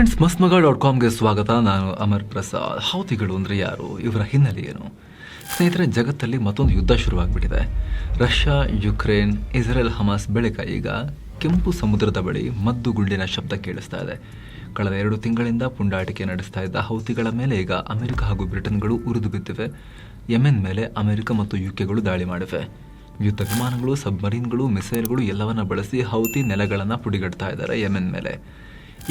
Friends ಮಸ್ಮಗ dot ಕಾಮ್ಗೆ ಸ್ವಾಗತ. ನಾನು ಅಮರ್ ಪ್ರಸಾದ್. ಹೌತಿಗಳು ಅಂದರೆ ಯಾರು? ಇವರ ಹಿನ್ನೆಲೆ ಏನು? ಸ್ನೇಹಿತರೆ, ಜಗತ್ತಲ್ಲಿ ಮತ್ತೊಂದು ಯುದ್ಧ ಶುರುವಾಗಿಬಿಟ್ಟಿದೆ. ರಷ್ಯಾ, ಯುಕ್ರೇನ್, ಇಸ್ರೇಲ್, ಹಮಾಸ್ ಬಳಿಕ ಈಗ ಕೆಂಪು ಸಮುದ್ರದ ಬಳಿ ಮದ್ದು ಗುಂಡಿನ ಶಬ್ದ ಕೇಳಿಸ್ತಾ ಇದೆ. ಕಳೆದ ಎರಡು ತಿಂಗಳಿಂದ ಪುಂಡಾಟಿಕೆ ನಡೆಸ್ತಾ ಇದ್ದ ಹೌತಿಗಳ ಮೇಲೆ ಈಗ ಅಮೆರಿಕ ಹಾಗೂ ಬ್ರಿಟನ್ಗಳು ಉರಿದು ಬಿದ್ದಿವೆ. ಯೆಮೆನ್ ಮೇಲೆ ಅಮೆರಿಕ ಮತ್ತು ಯುಕೆಗಳು ದಾಳಿ ಮಾಡಿವೆ. ಯುದ್ಧ ವಿಮಾನಗಳು, ಸಬ್ಮರೀನ್ಗಳು, ಮಿಸೈಲ್ಗಳು ಎಲ್ಲವನ್ನ ಬಳಸಿ ಹೌತಿ ನೆಲೆಗಳನ್ನು ಪುಡಿಗಡ್ತಾ ಇದ್ದಾರೆ ಯೆಮೆನ್ ಮೇಲೆ.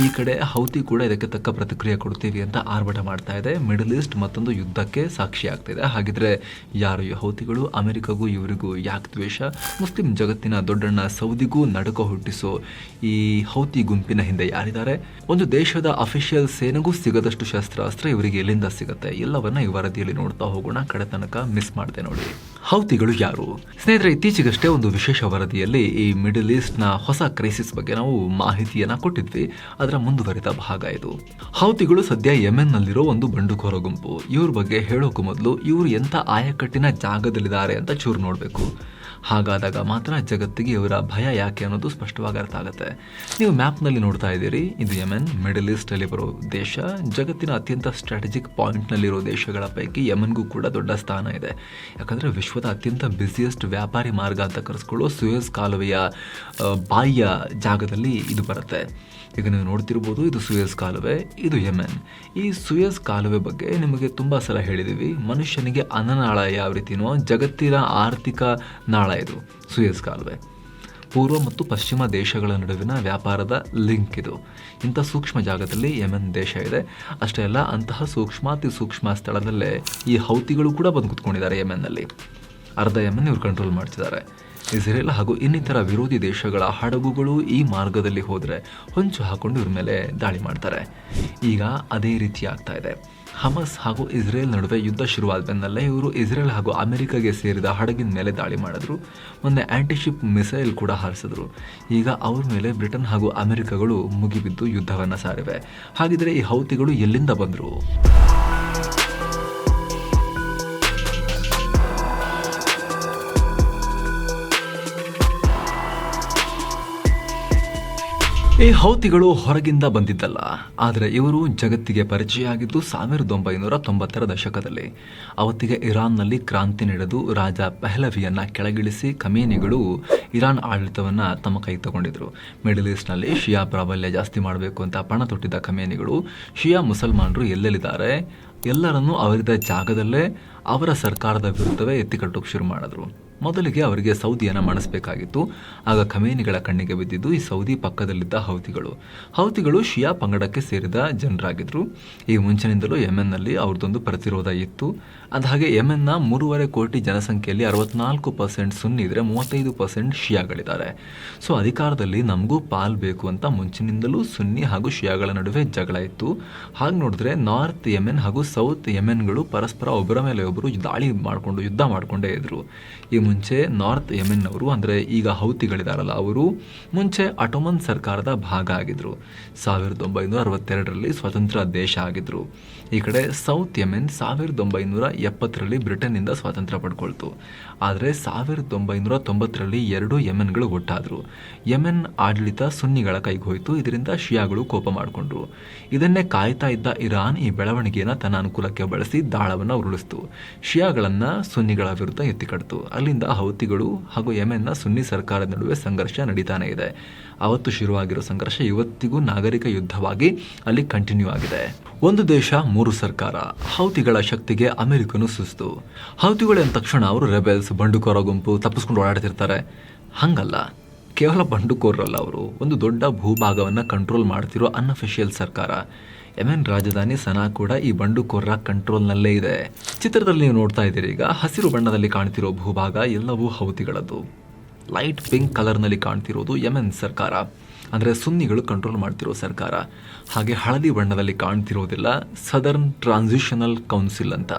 ಈ ಕಡೆ ಹೌತಿ ಕೂಡ ಇದಕ್ಕೆ ತಕ್ಕ ಪ್ರತಿಕ್ರಿಯೆ ಕೊಡ್ತೀವಿ ಅಂತ ಆರ್ಭಟ ಮಾಡ್ತಾ ಇದೆ. ಮಿಡಲ್ ಈಸ್ಟ್ ಮತ್ತೊಂದು ಯುದ್ಧಕ್ಕೆ ಸಾಕ್ಷಿ ಆಗ್ತಿದೆ. ಹಾಗಿದ್ರೆ ಯಾರು ಈ ಹೌತಿಗಳು? ಅಮೆರಿಕಗೂ ಇವರಿಗೂ ಯಾಕೆ ದ್ವೇಷ? ಮುಸ್ಲಿಂ ಜಗತ್ತಿನ ದೊಡ್ಡಣ್ಣ ಸೌದಿಗೂ ನಡುಕ ಹುಟ್ಟಿಸೋ ಈ ಹೌತಿ ಗುಂಪಿನ ಹಿಂದೆ ಯಾರಿದ್ದಾರೆ? ಒಂದು ದೇಶದ ಅಫಿಷಿಯಲ್ ಸೇನೆಗೂ ಸಿಗದಷ್ಟು ಶಸ್ತ್ರಾಸ್ತ್ರ ಇವರಿಗೆ ಎಲ್ಲಿಂದ ಸಿಗುತ್ತೆ? ಎಲ್ಲವನ್ನ ಈ ವರದಿಯಲ್ಲಿ ನೋಡ್ತಾ ಹೋಗೋಣ. ಕಡೆ ತನಕ ಮಿಸ್ ಮಾಡಿದೆ ನೋಡಿ. ಹೌತಿಗಳು ಯಾರು? ಸ್ನೇಹಿತರೆ, ಇತ್ತೀಚೆಗಷ್ಟೇ ಒಂದು ವಿಶೇಷ ವರದಿಯಲ್ಲಿ ಈ ಮಿಡಲ್ ಈಸ್ಟ್ನ ಹೊಸ ಕ್ರೈಸಿಸ್ ಬಗ್ಗೆ ನಾವು ಮಾಹಿತಿಯನ್ನ ಕೊಟ್ಟಿದ್ವಿ. ಅದರ ಮುಂದುವರಿದ ಭಾಗ ಇದು. ಹೌತಿಗಳು ಸದ್ಯ ಯೆಮೆನ್ ನಲ್ಲಿರೋ ಒಂದು ಬಂಡುಕೋರ ಗುಂಪು. ಇವ್ರ ಬಗ್ಗೆ ಹೇಳೋಕು ಮೊದಲು ಇವರು ಎಂಥ ಆಯಕಟ್ಟಿನ ಜಾಗದಲ್ಲಿದ್ದಾರೆ ಅಂತ ಚೂರು ನೋಡಬೇಕು. ಹಾಗಾದಾಗ ಮಾತ್ರ ಜಗತ್ತಿಗೆ ಇವರ ಭಯ ಯಾಕೆ ಅನ್ನೋದು ಸ್ಪಷ್ಟವಾಗಿ ಅರ್ಥ ಆಗುತ್ತೆ. ನೀವು ಮ್ಯಾಪ್ನಲ್ಲಿ ನೋಡ್ತಾ ಇದ್ದೀರಿ, ಇದು ಯಮೆನ್, ಮಿಡಲ್ ಈಸ್ಟಲ್ಲಿ ಬರೋ ದೇಶ. ಜಗತ್ತಿನ ಅತ್ಯಂತ ಸ್ಟ್ರಾಟಜಿಕ್ ಪಾಯಿಂಟ್ನಲ್ಲಿರೋ ದೇಶಗಳ ಪೈಕಿ ಯಮನ್ಗೂ ಕೂಡ ದೊಡ್ಡ ಸ್ಥಾನ ಇದೆ. ಯಾಕಂದರೆ ವಿಶ್ವದ ಅತ್ಯಂತ ಬ್ಯುಸಿಯೆಸ್ಟ್ ವ್ಯಾಪಾರಿ ಮಾರ್ಗ ಅಂತ ಕರೆಸ್ಕೊಳ್ಳೋ ಸುಯಸ್ ಕಾಲುವೆಯ ಬಾಯಿಯ ಜಾಗದಲ್ಲಿ ಇದು ಬರುತ್ತೆ. ಈಗ ನೀವು ನೋಡ್ತಿರ್ಬೋದು, ಇದು ಸುಯಸ್ ಕಾಲುವೆ, ಇದು ಯಮೆನ್. ಈ ಸುಯಸ್ ಕಾಲುವೆ ಬಗ್ಗೆ ನಿಮಗೆ ತುಂಬ ಸಲ ಹೇಳಿದ್ದೀವಿ ಮನುಷ್ಯನಿಗೆ ಅನ್ನನಾಳ ಯಾವ ರೀತಿನೋ ಜಗತ್ತಿನ ಆರ್ಥಿಕ ನಾಳ ಇದು ಸುಯಸ್ ಕಾಲುವೆ. ಪೂರ್ವ ಮತ್ತು ಪಶ್ಚಿಮ ದೇಶಗಳ ನಡುವಿನ ವ್ಯಾಪಾರದ ಲಿಂಕ್ ಇದು. ಇಂಥ ಸೂಕ್ಷ್ಮ ಜಾಗದಲ್ಲಿ ಯಮನ್ ದೇಶ ಇದೆ. ಅಷ್ಟೇ ಅಲ್ಲ, ಅಂತಹ ಸೂಕ್ಷ್ಮಾತಿ ಸೂಕ್ಷ್ಮ ಸ್ಥಳದಲ್ಲೇ ಈ ಹೌತಿಗಳು ಕೂಡ ಬಂದು ಕುತ್ಕೊಂಡಿದ್ದಾರೆ ಯಮನ್ನಲ್ಲಿ. ಅರ್ಧ ಯಮನ್ ಇವ್ರು ಕಂಟ್ರೋಲ್ ಮಾಡ್ತಿದ್ದಾರೆ. ಇಸ್ರೇಲ್ ಹಾಗೂ ಇನ್ನಿತರ ವಿರೋಧಿ ದೇಶಗಳ ಹಡಗುಗಳು ಈ ಮಾರ್ಗದಲ್ಲಿ ಹೋದರೆ ಹೊಂಚು ಹಾಕೊಂಡು ಇವ್ರ ಮೇಲೆ ದಾಳಿ ಮಾಡ್ತಾರೆ. ಈಗ ಅದೇ ರೀತಿ ಆಗ್ತಾ ಇದೆ. ಹಮಸ್ ಹಾಗೂ ಇಸ್ರೇಲ್ ನಡುವೆ ಯುದ್ಧ ಶುರುವಾದ ಬೆನ್ನಲ್ಲೇ ಇವರು ಇಸ್ರೇಲ್ ಹಾಗೂ ಅಮೆರಿಕಾಗೆ ಸೇರಿದ ಹಡಗಿನ ಮೇಲೆ ದಾಳಿ ಮಾಡಿದ್ರು. ಮೊನ್ನೆ ಆ್ಯಂಟಿಶಿಪ್ ಮಿಸೈಲ್ ಕೂಡ ಹಾರಿಸಿದ್ರು. ಈಗ ಅವ್ರ ಮೇಲೆ ಬ್ರಿಟನ್ ಹಾಗೂ ಅಮೆರಿಕಗಳು ಮುಗಿಬಿದ್ದು ಯುದ್ಧವನ್ನು ಸಾರಿವೆ. ಹಾಗಿದ್ರೆ ಈ ಹೌತಿಗಳು ಎಲ್ಲಿಂದ ಬಂದರು? ಈ ಹೌತಿಗಳು ಹೊರಗಿಂದ ಬಂದಿದ್ದಲ್ಲ, ಆದರೆ ಇವರು ಜಗತ್ತಿಗೆ ಪರಿಚಯ ಆಗಿದ್ದು ಸಾವಿರದ ಒಂಬೈನೂರ ತೊಂಬತ್ತರ ದಶಕದಲ್ಲಿ. ಅವತ್ತಿಗೆ ಇರಾನ್ನಲ್ಲಿ ಕ್ರಾಂತಿ ನಡೆದು ರಾಜ ಪೆಹಲವಿಯನ್ನು ಕೆಳಗಿಳಿಸಿ ಕಮೇನಿಗಳು ಇರಾನ್ ಆಡಳಿತವನ್ನು ತಮ್ಮ ಕೈ ತಗೊಂಡಿದ್ರು. ಮಿಡಲ್ ಈಸ್ಟ್ನಲ್ಲಿ ಶಿಯಾ ಪ್ರಾಬಲ್ಯ ಜಾಸ್ತಿ ಮಾಡಬೇಕು ಅಂತ ಪಣ ತೊಟ್ಟಿದ್ದ ಕಮೇನಿಗಳು ಶಿಯಾ ಮುಸಲ್ಮಾನರು ಎಲ್ಲೆಲ್ಲಿದ್ದಾರೆ? ಎಲ್ಲರನ್ನೂ ಅವರಿದ್ದ ಜಾಗದಲ್ಲೇ ಅವರ ಸರ್ಕಾರದ ವಿರುದ್ಧವೇ ಎತ್ತಿಕಟ್ಟೋಕೆ ಶುರು ಮಾಡಿದ್ರು. ಮೊದಲಿಗೆ ಅವರಿಗೆ ಸೌದಿಯನ್ನು ಮಾಡಿಸಬೇಕಾಗಿತ್ತು ಆಗ ಖಮೇನಿಗಳ ಕಣ್ಣಿಗೆ ಬಿದ್ದಿದ್ದು ಈ ಸೌದಿ ಪಕ್ಕದಲ್ಲಿದ್ದ ಹೌತಿಗಳು ಹೌತಿಗಳು ಶಿಯಾ ಪಂಗಡಕ್ಕೆ ಸೇರಿದ ಜನರಾಗಿದ್ದರು ಈ ಮುಂಚಿನಿಂದಲೂ ಯೆಮೆನ್ನಲ್ಲಿ ಅವ್ರದ್ದೊಂದು ಪ್ರತಿರೋಧ ಇತ್ತು. ಅಂದಹಾಗೆ ಯೆಮೆನ್ನ ಮೂರುವರೆ ಕೋಟಿ ಜನಸಂಖ್ಯೆಯಲ್ಲಿ ಅರವತ್ನಾಲ್ಕು ಪರ್ಸೆಂಟ್ ಸುನ್ನಿ ಇದ್ರೆ ಮೂವತ್ತೈದು ಪರ್ಸೆಂಟ್ ಶಿಯಾಗಳಿದ್ದಾರೆ. ಸೊ ಅಧಿಕಾರದಲ್ಲಿ ನಮಗೂ ಪಾಲ್ ಬೇಕು ಅಂತ ಮುಂಚಿನಿಂದಲೂ ಸುನ್ನಿ ಹಾಗೂ ಶಿಯಾಗಳ ನಡುವೆ ಜಗಳ ಇತ್ತು. ಹಾಗೆ ನೋಡಿದ್ರೆ ನಾರ್ತ್ ಯೆಮೆನ್ ಹಾಗೂ ಸೌತ್ ಯಮೆನ್ಗಳು ಪರಸ್ಪರ ಒಬ್ಬರ ಮೇಲೆ ಒಬ್ಬರು ದಾಳಿ ಮಾಡಿಕೊಂಡು ಯುದ್ಧ ಮಾಡಿಕೊಂಡೇ ಇದ್ರು. ಈ ಮುಂಚೆ ನಾರ್ತ್ ಯೆಮೆನ್ ಅವರು ಅಂದರೆ ಈಗ ಹೌತಿಗಳಿದಾರಲ್ಲ, ಅವರು ಮುಂಚೆ ಅಟೋಮನ್ ಸರ್ಕಾರದ ಭಾಗ ಆಗಿದ್ರು. ಸಾವಿರದ ಒಂಬೈನೂರ ಅರವತ್ತೆರಡರಲ್ಲಿ ಸ್ವತಂತ್ರ ದೇಶ ಆಗಿದ್ರು. ಈ ಕಡೆ ಸೌತ್ ಯಮೆನ್ ಸಾವಿರದ ಒಂಬೈನೂರ ಎಪ್ಪತ್ತರಲ್ಲಿ ಬ್ರಿಟನ್ನಿಂದ ಸ್ವಾತಂತ್ರ್ಯ ಪಡ್ಕೊಳ್ತು. ಆದರೆ ಸಾವಿರದ ಒಂಬೈನೂರ ತೊಂಬತ್ತರಲ್ಲಿ ಎರಡು ಯಮೆನ್ಗಳು ಒಟ್ಟಾದರು ಯಮೆನ್ ಆಡಳಿತ ಸುನ್ನಿಗಳ ಕೈಗೆ ಹೋಯಿತು, ಇದರಿಂದ ಶಿಯಾಗಳು ಕೋಪ ಮಾಡಿಕೊಂಡ್ರು. ಇದನ್ನೇ ಕಾಯ್ತಾ ಇದ್ದ ಇರಾನ್ ಈ ಬೆಳವಣಿಗೆಯನ್ನು ತನ್ನ ಅನುಕೂಲಕ್ಕೆ ಬಳಸಿ ದಾಳವನ್ನು ಉರುಳಿಸ್ತು. ಶಿಯಾಗಳನ್ನು ಸುನ್ನಿಗಳ ವಿರುದ್ಧ ಎತ್ತಿಕಡ್ತು ಅಲ್ಲಿಂದ ಅಲ್ಲಿಂದ ಹೌತಿಗಳು ಹಾಗೂ ಯೆಮೆನ್ನ ಸುನ್ನಿ ಸರ್ಕಾರದ ನಡುವೆ ಸಂಘರ್ಷ ನಡೀತಾನೆ ಇದೆ. ಅವತ್ತು ಶುರುವಾಗಿರೋ ಸಂಘರ್ಷ ಇವತ್ತಿಗೂ ನಾಗರಿಕ ಯುದ್ಧವಾಗಿ ಅಲ್ಲಿ ಕಂಟಿನ್ಯೂ ಆಗಿದೆ. ಒಂದು ದೇಶ, ಮೂರು ಸರ್ಕಾರ. ಹೌತಿಗಳ ಶಕ್ತಿಗೆ ಅಮೆರಿಕನು ಸುಸ್ತು. ಹೌತಿಗಳು ಎಂದ ತಕ್ಷಣ ಅವರು ರೆಬೆಲ್ಸ್, ಬಂಡುಕೋರ ಗುಂಪು ತಪ್ಪಿಸ್ಕೊಂಡು ಓಡಾಡ್ತಿರ್ತಾರೆ. ಹಂಗಲ್ಲ. ಕೇವಲ ಬಂಡುಕೋರಲ್ಲ ಅವರು. ಒಂದು ದೊಡ್ಡ ಭೂಭಾಗವನ್ನು ಕಂಟ್ರೋಲ್ ಮಾಡ್ತಿರೋ ಅನ್ಅಫಿಷಿಯಲ್ ಸರ್ಕಾರ. ಯೆಮೆನ್ ರಾಜಧಾನಿ ಸನಾ ಕೂಡ ಈ ಬಂಡುಕೋರರ ಕಂಟ್ರೋಲ್ನಲ್ಲೇ ಇದೆ. ಚಿತ್ರದಲ್ಲಿ ನೀವು ನೋಡ್ತಾ ಇದ್ದೀರಿ ಈಗ ಹಸಿರು ಬಣ್ಣದಲ್ಲಿ ಕಾಣ್ತಿರೋ ಭೂಭಾಗ ಎಲ್ಲವೂ ಹೌತಿಗಳದ್ದು ಲೈಟ್ ಪಿಂಕ್ ಕಲರ್ನಲ್ಲಿ ಕಾಣ್ತಿರೋದು ಯೆಮೆನ್ ಸರ್ಕಾರ. ಅಂದರೆ ಸುನ್ನಿಗಳು ಕಂಟ್ರೋಲ್ ಮಾಡ್ತಿರೋ ಸರ್ಕಾರ. ಹಾಗೆ ಹಳದಿ ಬಣ್ಣದಲ್ಲಿ ಕಾಣ್ತಿರೋದಿಲ್ಲ ಸದರ್ನ್ ಟ್ರಾನ್ಸಿಷನಲ್ ಕೌನ್ಸಿಲ್ ಅಂತ.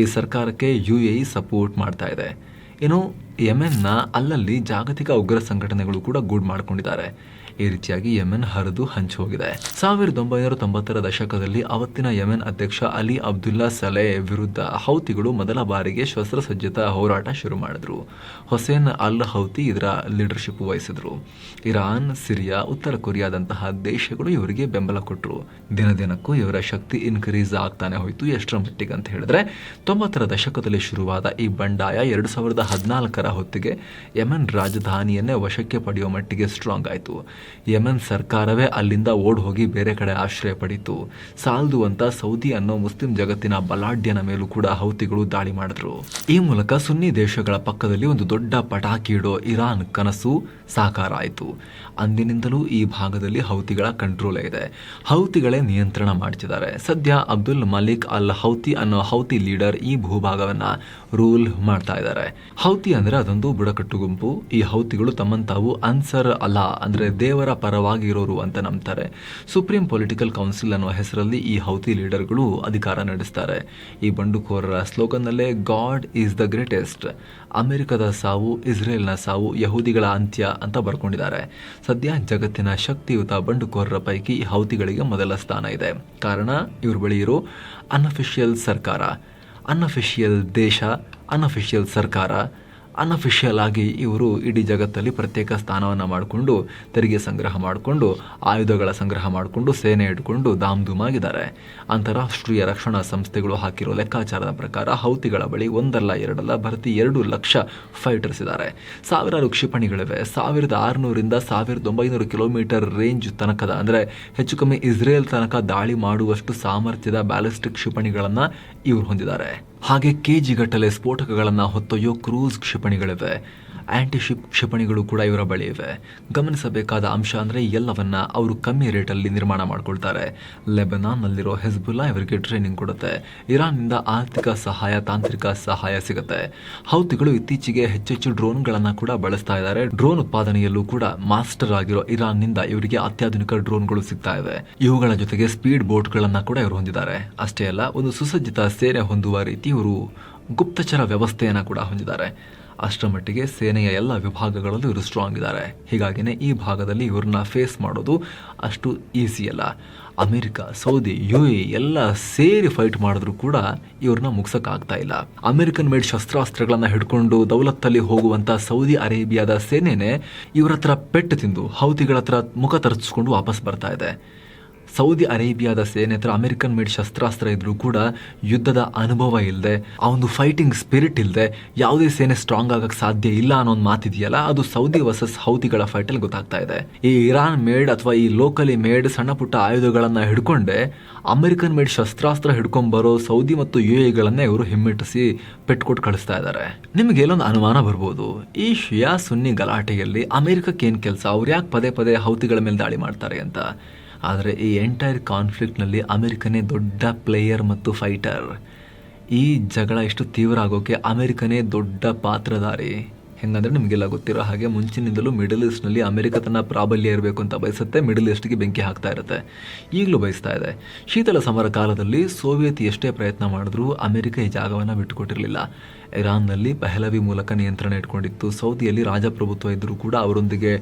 ಈ ಸರ್ಕಾರಕ್ಕೆ ಯು ಎ ಸಪೋರ್ಟ್ ಮಾಡ್ತಾ ಇದೆ. ಇನ್ನು ಯೆಮೆನ್ನ ಅಲ್ಲಲ್ಲಿ ಜಾಗತಿಕ ಉಗ್ರ ಸಂಘಟನೆಗಳು ಕೂಡ ಗೂಡ್ ಮಾಡ್ಕೊಂಡಿದ್ದಾರೆ. ಈ ರೀತಿಯಾಗಿ ಯೆಮೆನ್ ಹರಿದು ಹಂಚಿ ಹೋಗಿದೆ. ಸಾವಿರದ ಒಂಬೈನೂರ ತೊಂಬತ್ತರ ದಶಕದಲ್ಲಿ ಅವತ್ತಿನ ಯೆಮೆನ್ ಅಧ್ಯಕ್ಷ ಅಲಿ ಅಬ್ದುಲ್ಲಾ ಸಲೆ ವಿರುದ್ಧ ಹೌತಿಗಳು ಮೊದಲ ಬಾರಿಗೆ ಶಸ್ತ್ರಸಜ್ಜಿತ ಹೋರಾಟ ಶುರು ಮಾಡಿದ್ರು. ಹೊಸೇನ್ ಅಲ್ ಹೌತಿ ಇದರ ಲೀಡರ್ಶಿಪ್ ವಹಿಸಿದ್ರು. ಇರಾನ್, ಸಿರಿಯಾ, ಉತ್ತರ ಕೊರಿಯಾದಂತಹ ದೇಶಗಳು ಇವರಿಗೆ ಬೆಂಬಲ ಕೊಟ್ಟರು ದಿನ ದಿನಕ್ಕೂ ಇವರ ಶಕ್ತಿ ಇನ್ಕ್ರೀಸ್ ಆಗ್ತಾನೆ ಹೋಯಿತು ಎಷ್ಟರ ಮಟ್ಟಿಗೆ ಅಂತ ಹೇಳಿದ್ರೆ, ತೊಂಬತ್ತರ ದಶಕದಲ್ಲಿ ಶುರುವಾದ ಈ ಬಂಡಾಯ ಎರಡು ಸಾವಿರದ ಹದಿನಾಲ್ಕರ ಹೊತ್ತಿಗೆ ಯಮನ್ ರಾಜಧಾನಿಯನ್ನೇ ವಶಕ್ಕೆ ಪಡೆಯುವ ಮಟ್ಟಿಗೆ ಸ್ಟ್ರಾಂಗ್ ಆಯಿತು. ಯಮನ್ ಸರ್ಕಾರವೇ ಅಲ್ಲಿಂದ ಓಡ್ ಹೋಗಿ ಬೇರೆ ಕಡೆ ಆಶ್ರಯ ಪಡೀತು. ಸಾಲ್ದು ಅಂತ ಸೌದಿ ಅನ್ನೋ ಮುಸ್ಲಿಂ ಜಗತ್ತಿನ ಬಲಾಢ್ಯನ ಮೇಲೂ ಕೂಡ ಹೌತಿಗಳು ದಾಳಿ ಮಾಡಿದ್ರು. ಈ ಮೂಲಕ ಸುನ್ನಿ ದೇಶಗಳ ಪಕ್ಕದಲ್ಲಿ ಒಂದು ದೊಡ್ಡ ಪಟಾಕಿ ಇಡೋ ಇರಾನ್ ಕನಸು ಸಾಕಾರ ಆಯಿತು. ಅಂದಿನಿಂದಲೂ ಈ ಭಾಗದಲ್ಲಿ ಹೌತಿಗಳ ಕಂಟ್ರೋಲ್ ಇದೆ. ಹೌತಿಗಳೇ ನಿಯಂತ್ರಣ ಮಾಡ್ತಿದ್ದಾರೆ ಸದ್ಯ ಅಬ್ದುಲ್ ಮಲಿಕ್ ಅಲ್ ಹೌತಿ ಅನ್ನೋ ಹೌತಿ ಲೀಡರ್ ಈ ಭೂಭಾಗವನ್ನ ರೂಲ್ ಮಾಡ್ತಾ ಇದ್ದಾರೆ. ಹೌತಿ ಅಂದ್ರೆ ಅದೊಂದು ಬುಡಕಟ್ಟು ಗುಂಪು, ಈ ಹೌತಿಗಳು ತಮ್ಮನ್ನು ತಾವು ಅನ್ಸರ್ ಅಲ್ಲ ಅಂದ್ರೆ ದೇವರ ಪರವಾಗಿರೋರು ಅಂತ ನಂಬ್ತಾರೆ. ಸುಪ್ರೀಂ ಪೊಲಿಟಿಕಲ್ ಕೌನ್ಸಿಲ್ ಅನ್ನೋ ಹೆಸರಲ್ಲಿ ಈ ಹೌತಿ ಲೀಡರ್ಗಳು ಅಧಿಕಾರ ನಡೆಸ್ತಾರೆ. ಈ ಬಂಡುಕೋರರ ಸ್ಲೋಗನ್ನಲ್ಲೇ, ಗಾಡ್ ಈಸ್ ದ ಗ್ರೇಟೆಸ್ಟ್ ಅಮೆರಿಕದ ಸಾವು, ಇಸ್ರೇಲ್ನ ಸಾವು, ಯಹೂದಿಗಳ ಅಂತ್ಯ ಅಂತ ಬರ್ಕೊಂಡಿದ್ದಾರೆ. ಸದ್ಯ ಜಗತ್ತಿನ ಶಕ್ತಿಯುತ ಬಂಡುಕೋರರ ಪೈಕಿ ಈ ಹೌತಿಗಳಿಗೆ ಮೊದಲ ಸ್ಥಾನ ಇದೆ. ಕಾರಣ, ಇವ್ರ ಬಳಿ ಇರೋ ಅನ್ಅಫಿಷಿಯಲ್ ಸರ್ಕಾರ. ಅನ್ಅಫಿಷಿಯಲ್ ದೇಶ ಅನ್ಅಫಿಷಿಯಲ್ ಸರ್ಕಾರ. ಅನ್ಅಫಿಷಿಯಲ್ ಆಗಿ ಇವರು ಇಡೀ ಜಗತ್ತಲ್ಲಿ ಪ್ರತ್ಯೇಕ ಸ್ಥಾನವನ್ನು ಮಾಡಿಕೊಂಡು, ತೆರಿಗೆ ಸಂಗ್ರಹ ಮಾಡಿಕೊಂಡು, ಆಯುಧಗಳ ಸಂಗ್ರಹ ಮಾಡಿಕೊಂಡು, ಸೇನೆ ಇಟ್ಕೊಂಡು ಆಗಿದ್ದಾರೆ. ಅಂತಾರಾಷ್ಟ್ರೀಯ ರಕ್ಷಣಾ ಸಂಸ್ಥೆಗಳು ಹಾಕಿರೋ ಲೆಕ್ಕಾಚಾರದ ಪ್ರಕಾರ ಹೌತಿಗಳ ಬಳಿ ಒಂದಲ್ಲ, ಎರಡಲ್ಲ, ಭರ್ತಿ ಎರಡು ಲಕ್ಷ ಫೈಟರ್ಸ್ ಇದ್ದಾರೆ. ಸಾವಿರಾರು ಕ್ಷಿಪಣಿಗಳಿವೆ. ಸಾವಿರದ ಆರುನೂರಿಂದ ಸಾವಿರದ ಒಂಬೈನೂರು ಕಿಲೋಮೀಟರ್ ರೇಂಜ್ ತನಕದ, ಅಂದರೆ ಹೆಚ್ಚು ಕಮ್ಮಿ ಇಸ್ರೇಲ್ ತನಕ ದಾಳಿ ಮಾಡುವಷ್ಟು ಸಾಮರ್ಥ್ಯದ ಬ್ಯಾಲಿಸ್ಟಿಕ್ ಕ್ಷಿಪಣಿಗಳನ್ನು ಇವರು ಹೊಂದಿದ್ದಾರೆ. ಹಾಗೆ ಕೆಜಿಗಟ್ಟಲೆ ಸ್ಫೋಟಕಗಳನ್ನು ಹೊತ್ತೊಯ್ಯೋ ಕ್ರೂಸ್ ಕ್ಷಿಪಣಿಗಳಿವೆ. ಆಂಟಿ ಶಿಪ್ ಕ್ಷಿಪಣಿಗಳು ಕೂಡ ಇವರ ಬಳಿ ಇವೆ. ಗಮನಿಸಬೇಕಾದ ಅಂಶ ಅಂದರೆ ಎಲ್ಲವನ್ನ ಅವರು ಕಮ್ಮಿ ರೇಟಲ್ಲಿ ನಿರ್ಮಾಣ ಮಾಡ್ಕೊಳ್ತಾರೆ. ಲೆಬನಾನ್ನಲ್ಲಿರೋ ಹೆಸ್ಬುಲ್ಲಾ ಇವರಿಗೆ ಟ್ರೈನಿಂಗ್ ಕೊಡುತ್ತೆ. ಇರಾನ್ನಿಂದ ಆರ್ಥಿಕ ಸಹಾಯ, ತಾಂತ್ರಿಕ ಸಹಾಯ ಸಿಗುತ್ತೆ. ಹೌತಿಗಳು ಇತ್ತೀಚೆಗೆ ಹೆಚ್ಚೆಚ್ಚು ಡ್ರೋನ್ಗಳನ್ನು ಕೂಡ ಬಳಸ್ತಾ ಇದ್ದಾರೆ. ಡ್ರೋನ್ ಉತ್ಪಾದನೆಯಲ್ಲೂ ಕೂಡ ಮಾಸ್ಟರ್ ಆಗಿರೋ ಇರಾನ್ನಿಂದ ಇವರಿಗೆ ಅತ್ಯಾಧುನಿಕ ಡ್ರೋನ್ಗಳು ಸಿಗ್ತಾ ಇವೆ ಇವುಗಳ ಜೊತೆಗೆ ಸ್ಪೀಡ್ ಬೋಟ್ಗಳನ್ನು ಕೂಡ ಇವರು ಹೊಂದಿದ್ದಾರೆ. ಅಷ್ಟೇ ಅಲ್ಲ, ಒಂದು ಸುಸಜ್ಜಿತ ಸೇನೆ ಹೊಂದುವ ರೀತಿ ಇವರು ಗುಪ್ತಚರ ವ್ಯವಸ್ಥೆಯನ್ನು ಕೂಡ ಹೊಂದಿದ್ದಾರೆ. ಅಷ್ಟರ ಮಟ್ಟಿಗೆ ಸೇನೆಯ ಎಲ್ಲ ವಿಭಾಗಗಳಲ್ಲೂ ಇವರು ಸ್ಟ್ರಾಂಗ್ ಇದ್ದಾರೆ. ಹೀಗಾಗಿನೇ ಈ ಭಾಗದಲ್ಲಿ ಇವ್ರನ್ನ ಫೇಸ್ ಮಾಡೋದು ಅಷ್ಟು ಈಸಿ ಅಲ್ಲ. ಅಮೆರಿಕ, ಸೌದಿ ಯು ಎ ಎಲ್ಲ ಸೇರಿ ಫೈಟ್ ಮಾಡಿದ್ರು ಕೂಡ ಇವ್ರನ್ನ ಮುಗ್ಸೋಕ್ಕಾಗ್ತಾ ಇಲ್ಲ. ಅಮೆರಿಕನ್ ಮೇಡ್ ಶಸ್ತ್ರಾಸ್ತ್ರಗಳನ್ನು ಹಿಡ್ಕೊಂಡು ದೌಲತ್ತಲ್ಲಿ ಹೋಗುವಂಥ ಸೌದಿ ಅರೇಬಿಯಾದ ಸೇನೆನೇ ಇವರ ಹತ್ರ ಪೆಟ್ಟು ತಿಂದು ಹೌತಿಗಳ ಹತ್ರ ಮುಖ ತರಿಸ್ಕೊಂಡು ವಾಪಸ್ ಬರ್ತಾ ಇದೆ. ಸೌದಿ ಅರೇಬಿಯಾದ ಸೇನೆ ಹತ್ರ ಅಮೆರಿಕನ್ ಮೇಡ್ ಶಸ್ತ್ರಾಸ್ತ್ರ ಇದ್ರೂ ಕೂಡ ಯುದ್ಧದ ಅನುಭವ ಇಲ್ಲದೆ ಆ ಒಂದು ಫೈಟಿಂಗ್ ಸ್ಪಿರಿಟ್ ಇಲ್ಲದೆ ಯಾವುದೇ ಸೇನೆ ಸ್ಟ್ರಾಂಗ್ ಆಗಕ್ಕೆ ಸಾಧ್ಯ ಇಲ್ಲ ಅನ್ನೋ ಒಂದು ಮಾತಿದೆಯಲ್ಲ, ಅದು ಸೌದಿ ವರ್ಸಸ್ ಹೌತಿಗಳ ಫೈಟಲ್ಲಿ ಗೊತ್ತಾಗ್ತಾ ಇದೆ. ಈ ಇರಾನ್ ಮೇಡ್ ಅಥವಾ ಈ ಲೋಕಲಿ ಮೇಡ್ ಸಣ್ಣ ಪುಟ್ಟ ಆಯುಧಗಳನ್ನು ಹಿಡ್ಕೊಂಡೆ, ಅಮೆರಿಕನ್ ಮೇಡ್ ಶಸ್ತ್ರಾಸ್ತ್ರ ಹಿಡ್ಕೊಂಡ್ಬರೋ ಸೌದಿ ಮತ್ತು ಯು ಎಗಳನ್ನೇ ಇವರು ಹಿಮ್ಮೆಟ್ಟಿಸಿ ಪೆಟ್ಕೊಟ್ಟು ಕಳಿಸ್ತಾ ಇದ್ದಾರೆ ನಿಮಗೆ ಎಲ್ಲೊಂದು ಅನುಮಾನ ಬರ್ಬೋದು, ಈ ಶಿಯಾ ಸುನ್ನಿ ಗಲಾಟೆಯಲ್ಲಿ ಅಮೆರಿಕಕ್ಕೆ ಏನು ಕೆಲಸ, ಅವ್ರು ಯಾಕೆ ಪದೇ ಪದೇ ಹೌತಿಗಳ ಮೇಲೆ ದಾಳಿ ಮಾಡ್ತಾರೆ ಅಂತ? ಆದರೆ ಈ ಎಂಟೈರ್ ಕಾನ್ಫ್ಲಿಕ್ಟ್ನಲ್ಲಿ ಅಮೆರಿಕನೇ ದೊಡ್ಡ ಪ್ಲೇಯರ್ ಮತ್ತು ಫೈಟರ್ ಈ ಜಗಳ ಎಷ್ಟು ತೀವ್ರ ಆಗೋಕ್ಕೆ ಅಮೆರಿಕನೇ ದೊಡ್ಡ ಪಾತ್ರಧಾರಿ. ಹೆಂಗಂದರೆ ನಿಮಗೆಲ್ಲ ಗೊತ್ತಿರೋ ಹಾಗೆ ಮುಂಚಿನಿಂದಲೂ ಮಿಡಲ್ ಈಸ್ಟ್ನಲ್ಲಿ ಅಮೆರಿಕ ತನ್ನ ಪ್ರಾಬಲ್ಯ ಇರಬೇಕು ಅಂತ ಬಯಸುತ್ತೆ ಮಿಡಲ್ ಈಸ್ಟ್ಗೆ ಬೆಂಕಿ ಹಾಕ್ತಾ ಇರುತ್ತೆ. ಈಗಲೂ ಬಯಸ್ತಾ ಇದೆ. ಶೀತಲ ಸಮರ ಕಾಲದಲ್ಲಿ ಸೋವಿಯತ್ ಎಷ್ಟೇ ಪ್ರಯತ್ನ ಮಾಡಿದ್ರೂ ಅಮೆರಿಕ ಈ ಜಾಗವನ್ನು ಬಿಟ್ಟುಕೊಟ್ಟಿರಲಿಲ್ಲ. ಇರಾನ್ನಲ್ಲಿ ಪೆಹಲವಿ ಮೂಲಕ ನಿಯಂತ್ರಣ ಇಟ್ಕೊಂಡಿತ್ತು. ಸೌದಿಯಲ್ಲಿ ರಾಜಪ್ರಭುತ್ವ ಇದ್ದರೂ ಕೂಡ ಅವರೊಂದಿಗೆ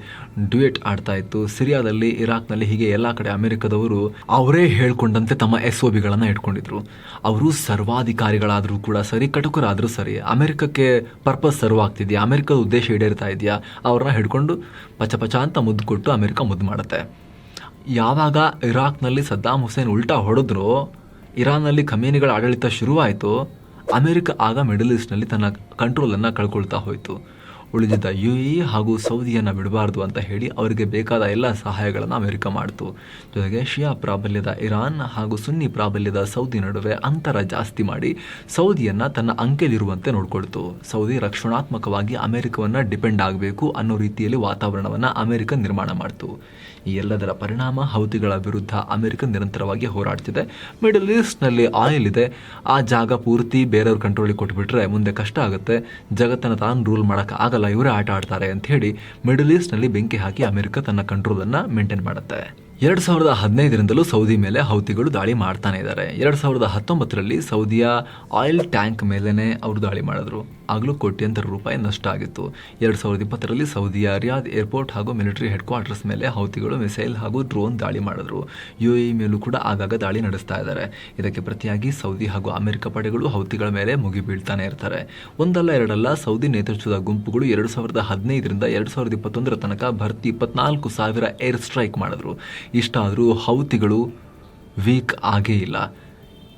ಡ್ಯುಯೆಟ್ ಆಡ್ತಾ ಇತ್ತು. ಸಿರಿಯಾದಲ್ಲಿ, ಇರಾಕ್ನಲ್ಲಿ ಹೀಗೆ ಎಲ್ಲ ಕಡೆ ಅಮೆರಿಕದವರು ಅವರೇ ಹೇಳ್ಕೊಂಡಂತೆ ತಮ್ಮ ಎಸ್ ಒ ಬಿಗಳನ್ನು ಇಟ್ಕೊಂಡಿದ್ರು. ಅವರು ಸರ್ವಾಧಿಕಾರಿಗಳಾದರೂ ಕೂಡ ಸರಿ, ಕಟುಕರಾದರೂ ಸರಿ, ಅಮೆರಿಕಕ್ಕೆ ಪರ್ಪಸ್ ಸರ್ವ್ ಆಗ್ತಿದೆಯಾ? ಅಮೆರಿಕದ ಉದ್ದೇಶ ಈಡೇರ್ತಾ ಇದೆಯಾ? ಅವ್ರನ್ನ ಹಿಡ್ಕೊಂಡು ಪಚ ಪಚ ಅಂತ ಮುದ್ದು ಕೊಟ್ಟು ಅಮೆರಿಕ ಮುದ್ದು ಮಾಡುತ್ತೆ. ಯಾವಾಗ ಇರಾಕ್ನಲ್ಲಿ ಸದ್ದಾಮ್ ಹುಸೇನ್ ಉಲ್ಟಾ ಹೊಡೆದ್ರು, ಇರಾನ್ನಲ್ಲಿ ಕಮೀನಿಗಳ ಆಡಳಿತ ಶುರುವಾಯಿತು ಅಮೆರಿಕ ಆಗ ಮಿಡಲ್ ಈಸ್ಟ್ನಲ್ಲಿ ತನ್ನ ಕಂಟ್ರೋಲನ್ನು ಕಳ್ಕೊಳ್ತಾ ಹೋಯಿತು. ಉಳಿದಿದ್ದ ಯು ಎ ಹಾಗೂ ಸೌದಿಯನ್ನು ಬಿಡಬಾರ್ದು ಅಂತ ಹೇಳಿ ಅವರಿಗೆ ಬೇಕಾದ ಎಲ್ಲ ಸಹಾಯಗಳನ್ನು ಅಮೆರಿಕ ಮಾಡಿತು. ಜೊತೆಗೆ ಶಿಯಾ ಪ್ರಾಬಲ್ಯದ ಇರಾನ್ ಹಾಗೂ ಸುನ್ನಿ ಪ್ರಾಬಲ್ಯದ ಸೌದಿ ನಡುವೆ ಅಂತರ ಜಾಸ್ತಿ ಮಾಡಿ ಸೌದಿಯನ್ನು ತನ್ನ ಅಂಕೆಲಿರುವಂತೆ ನೋಡಿಕೊಳ್ತು. ಸೌದಿ ರಕ್ಷಣಾತ್ಮಕವಾಗಿ ಅಮೆರಿಕವನ್ನು ಡಿಪೆಂಡ್ ಆಗಬೇಕು ಅನ್ನೋ ರೀತಿಯಲ್ಲಿ ವಾತಾವರಣವನ್ನು ಅಮೆರಿಕ ನಿರ್ಮಾಣ ಮಾಡಿತು. ಈ ಎಲ್ಲದರ ಪರಿಣಾಮ ಹೌತಿಗಳ ವಿರುದ್ಧ ಅಮೆರಿಕ ನಿರಂತರವಾಗಿ ಹೋರಾಡ್ತಿದೆ. ಮಿಡಲ್ ಈಸ್ಟ್ನಲ್ಲಿ ಆಯಿಲ್ ಇದೆ. ಆ ಜಾಗ ಪೂರ್ತಿ ಬೇರೆಯವ್ರ ಕಂಟ್ರೋಲಿಗೆ ಕೊಟ್ಬಿಟ್ರೆ ಮುಂದೆ ಕಷ್ಟ ಆಗುತ್ತೆ. ಜಗತ್ತನ್ನು ತಾನು ರೂಲ್ ಮಾಡೋಕ್ಕೆ ಆಗಲ್ಲ ಇವರೇ ಆಟ ಆಡ್ತಾರೆ ಅಂತ ಹೇಳಿ ಮಿಡಲ್ ಈಸ್ಟ್ನಲ್ಲಿ ಬೆಂಕಿ ಹಾಕಿ ಅಮೆರಿಕ ತನ್ನ ಕಂಟ್ರೋಲನ್ನು ಮೇಂಟೈನ್ ಮಾಡುತ್ತೆ. ಎರಡು ಸಾವಿರದ ಹದಿನೈದರಿಂದಲೂ ಸೌದಿ ಮೇಲೆ ಹೌತಿಗಳು ದಾಳಿ ಮಾಡ್ತಾನೆ ಇದ್ದಾರೆ. ಎರಡು ಸಾವಿರದ ಹತ್ತೊಂಬತ್ತರಲ್ಲಿ ಸೌದಿಯ ಆಯಿಲ್ ಟ್ಯಾಂಕ್ ಮೇಲೇ ಅವರು ದಾಳಿ ಮಾಡಿದ್ರು. ಆಗಲೂ ಕೋಟ್ಯಂತರ ರೂಪಾಯಿ ನಷ್ಟ ಆಗಿತ್ತು. ಎರಡು ಸಾವಿರದ ಇಪ್ಪತ್ತರಲ್ಲಿ ಸೌದಿ ಅರಿಯಾದ್ ಏರ್ಪೋರ್ಟ್ ಹಾಗೂ ಮಿಲಿಟರಿ ಹೆಡ್ ಕ್ವಾರ್ಟರ್ಸ್ ಮೇಲೆ ಹೌತಿಗಳು, ಮಿಸೈಲ್ ಹಾಗೂ ಡ್ರೋನ್ ದಾಳಿ ಮಾಡಿದ್ರು. ಯು ಎ ಮೇಲೂ ಕೂಡ ಆಗಾಗ ದಾಳಿ ನಡೆಸ್ತಾ ಇದ್ದಾರೆ. ಇದಕ್ಕೆ ಪ್ರತಿಯಾಗಿ ಸೌದಿ ಹಾಗೂ ಅಮೆರಿಕ ಪಡೆಗಳು ಹೌತಿಗಳ ಮೇಲೆ ಮುಗಿ ಬೀಳ್ತಾನೆ ಇರ್ತಾರೆ. ಒಂದಲ್ಲ ಎರಡಲ್ಲ ಸೌದಿ ನೇತೃತ್ವದ ಗುಂಪುಗಳು ಎರಡು ಸಾವಿರದ ಹದಿನೈದರಿಂದ ಎರಡು ಸಾವಿರದ ಇಪ್ಪತ್ತೊಂದರ ತನಕ ಭರ್ತಿ ಇಪ್ಪತ್ನಾಲ್ಕು ಸಾವಿರ ಏರ್ ಸ್ಟ್ರೈಕ್ ಮಾಡಿದ್ರು. ಇಷ್ಟಾದರೂ ಹೌತಿಗಳು ವೀಕ್ ಆಗೇ ಇಲ್ಲ.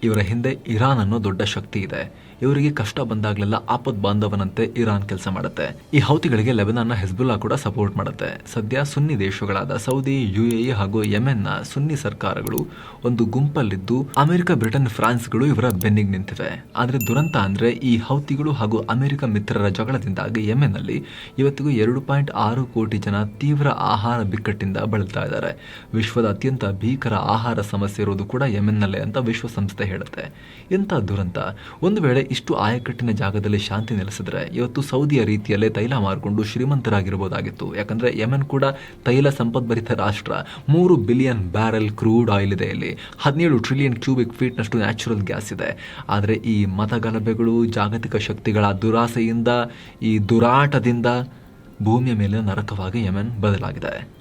ಇವರ ಹಿಂದೆ ಇರಾನ್ ಅನ್ನೋ ದೊಡ್ಡ ಶಕ್ತಿ ಇದೆ. ಇವರಿಗೆ ಕಷ್ಟ ಬಂದಾಗಲೆಲ್ಲ ಆಪತ್ ಬಾಂಧವನಂತೆ ಇರಾನ್ ಕೆಲಸ ಮಾಡುತ್ತೆ. ಈ ಹೌತಿಗಳಿಗೆ ಲೆಬನಾನ್ನ ಹೆಸ್ಬುಲ್ಲಾ ಕೂಡ ಸಪೋರ್ಟ್ ಮಾಡುತ್ತೆ. ಸದ್ಯ ಸುನ್ನಿ ದೇಶಗಳಾದ ಸೌದಿ ಯು ಎ ಹಾಗೂ ಯೆಮೆನ್ನ ಸುನ್ನಿ ಸರ್ಕಾರಗಳು ಒಂದು ಗುಂಪಲ್ಲಿದ್ದು ಅಮೆರಿಕ, ಬ್ರಿಟನ್, ಫ್ರಾನ್ಸ್ಗಳು ಇವರ ಬೆನ್ನಿಗೆ ನಿಂತಿವೆ. ಆದರೆ ದುರಂತ ಅಂದ್ರೆ ಈ ಹೌತಿಗಳು ಹಾಗೂ ಅಮೆರಿಕ ಮಿತ್ರರ ಜಗಳದಿಂದಾಗಿ ಯೆಮೆನ್ನಲ್ಲಿ ಇವತ್ತಿಗೂ ಎರಡು ಪಾಯಿಂಟ್ ಆರು ಕೋಟಿ ಜನ ತೀವ್ರ ಆಹಾರ ಬಿಕ್ಕಟ್ಟಿಂದ ಬಳಲ್ತಾ ಇದ್ದಾರೆ. ವಿಶ್ವದ ಅತ್ಯಂತ ಭೀಕರ ಆಹಾರ ಸಮಸ್ಯೆ ಇರೋದು ಕೂಡ ಯಮೆನ್ನಲ್ಲೇ ಅಂತ ವಿಶ್ವಸಂಸ್ಥೆ ಹೇಳುತ್ತೆ. ಇಂಥ ದುರಂತ? ಒಂದು ವೇಳೆ ಇಷ್ಟು ಆಯಕಟ್ಟಿನ ಜಾಗದಲ್ಲಿ ಶಾಂತಿ ನೆಲೆಸಿದ್ರೆ ಇವತ್ತು ಸೌದಿಯ ರೀತಿಯಲ್ಲೇ ತೈಲ ಮಾರ್ಕೊಂಡು ಶ್ರೀಮಂತರಾಗಿರ್ಬೋದಾಗಿತ್ತು ಯಾಕಂದ್ರೆ ಯೆಮೆನ್ ಕೂಡ ತೈಲ ಸಂಪದ್ಭರಿತ ರಾಷ್ಟ್ರ. ಮೂರು ಬಿಲಿಯನ್ ಬ್ಯಾರೆಲ್ ಕ್ರೂಡ್ ಆಯಿಲ್ ಇದೆ ಇಲ್ಲಿ. ಹದಿನೇಳು ಟ್ರಿಲಿಯನ್ ಕ್ಯೂಬಿಕ್ ಫೀಟ್ನಷ್ಟು ನ್ಯಾಚುರಲ್ ಗ್ಯಾಸ್ ಇದೆ. ಆದರೆ ಈ ಮತಗಲಭೆಗಳು, ಜಾಗತಿಕ ಶಕ್ತಿಗಳ ದುರಾಸೆಯಿಂದ, ಈ ದುರಾಟದಿಂದ ಭೂಮಿಯ ಮೇಲೆ ನರಕವಾಗಿ ಯೆಮೆನ್ ಬದಲಾಗಿದೆ.